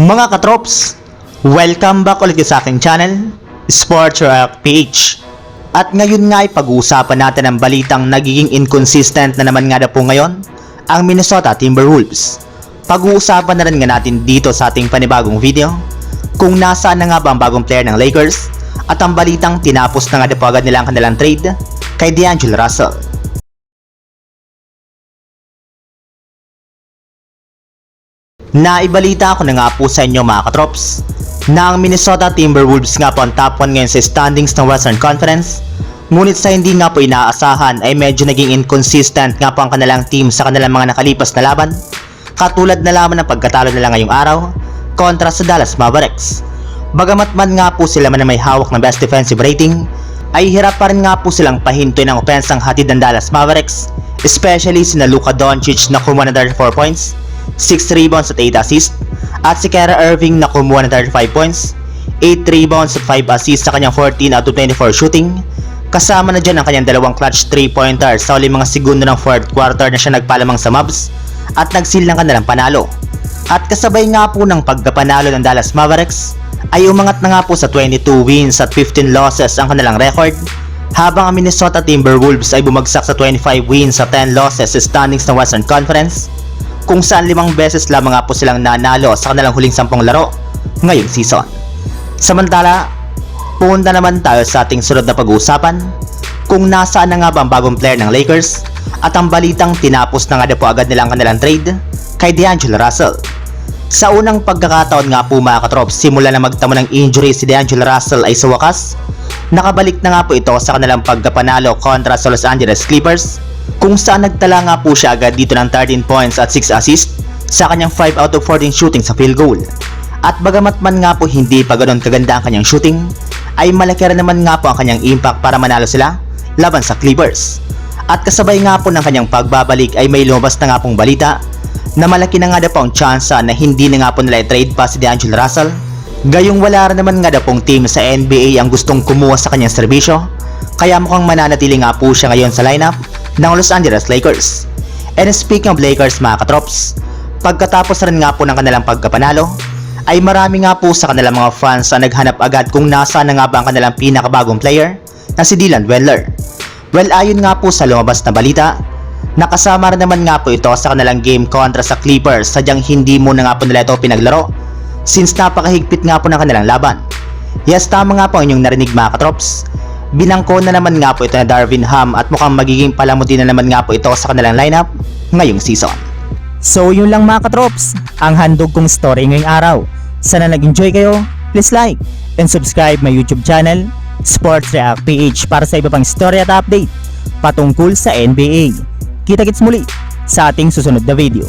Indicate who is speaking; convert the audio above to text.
Speaker 1: Mga katrops, welcome back ulit sa aking channel, Sports Rock PH. At ngayon nga ay pag-uusapan natin ang balitang nagiging inconsistent na naman nga na po ngayon, ang Minnesota Timberwolves. Pag-uusapan na rin nga natin dito sa ating panibagong video, kung nasaan na nga ba ang bagong player ng Lakers, at ang balitang tinapos na nga na po agad nila ang kanilang trade kay D'Angelo Russell. Naibalita ko na nga po sa inyo mga katrops na ang Minnesota Timberwolves nga po ang top 1 ngayon sa standings ng Western Conference ngunit sa hindi nga po inaasahan ay medyo naging inconsistent nga po ang kanilang team sa kanilang mga nakalipas na laban katulad na lamang ng pagkatalo nila ngayong araw kontra sa Dallas Mavericks. Bagamat man nga po sila man na may hawak ng best defensive rating ay hirap pa rin nga po silang pahintoy ng opensang hatid ng Dallas Mavericks especially sina Luka Doncic na kumuha ng 34 points 6 rebounds at 8 assists. At si Kyra Irving na kumuha ng 35 points 8 rebounds at 5 assists sa kanyang 14 out of 24 shooting. Kasama na dyan ang kanyang dalawang clutch 3-pointer sa uling mga segundo ng fourth quarter na siya nagpalamang sa Mavs at nagsil ng kanilang panalo. At kasabay nga po ng pagkapanalo ng Dallas Mavericks ay umangat na nga po sa 22 wins at 15 losses ang kanilang record habang ang Minnesota Timberwolves ay bumagsak sa 25 wins at 10 losses sa standings ng Western Conference kung saan limang beses lamang po silang nanalo sa kanilang huling sampung laro ngayong season. Samantala, punta naman tayo sa ating sunod na pag-uusapan kung nasaan na nga ba ang bagong player ng Lakers at ang balitang tinapos na nga na po agad nila ang kanilang trade kay D'Angelo Russell. Sa unang pagkakataon nga po mga katrops, simula na magtamo ng injury si D'Angelo Russell ay sa wakas, nakabalik na nga po ito sa kanilang pagkapanalo kontra sa Los Angeles Clippers kung saan nagtala nga po siya agad dito ng 13 points at 6 assists sa kanyang 5 out of 14 shooting sa field goal. At bagamat man nga po hindi pa ganoon kaganda ang kanyang shooting, ay malaki rin naman nga po ang kanyang impact para manalo sila laban sa Clippers. At kasabay nga po ng kanyang pagbabalik ay may lumabas na nga pong balita na malaki na nga daw ang tsansa na hindi na nga po nila i-trade pa si D'Angelo Russell. Gayong wala rin naman nga daw pong team sa NBA ang gustong kumuha sa kanyang serbisyo, kaya mukhang mananatili nga po siya ngayon sa lineup ng Los Angeles Lakers. And speaking of Lakers mga katrops, pagkatapos rin nga po ng kanilang pagkapanalo, ay marami nga po sa kanilang mga fans na naghanap agad kung nasa na nga ba ang kanilang pinakabagong player na si Dylan Wendler. Well ayon nga po sa lumabas na balita, nakasama rin naman nga po ito sa kanilang game kontra sa Clippers sadyang hindi muna nga po nila ito pinaglaro since napakahigpit nga po ng kanilang laban. Yes, tama nga po ang inyong narinig mga katrops. Binangko na naman nga po ito na Darvin Ham at mukhang magiging palamuti na naman nga po ito sa kanilang lineup ngayong season.
Speaker 2: So yun lang mga katrops, ang handog kong story ngayong araw. Sana nag-enjoy kayo, please like and subscribe my YouTube channel, Sports React PH para sa iba pang story at update patungkol sa NBA. Kita-kits muli sa ating susunod na video.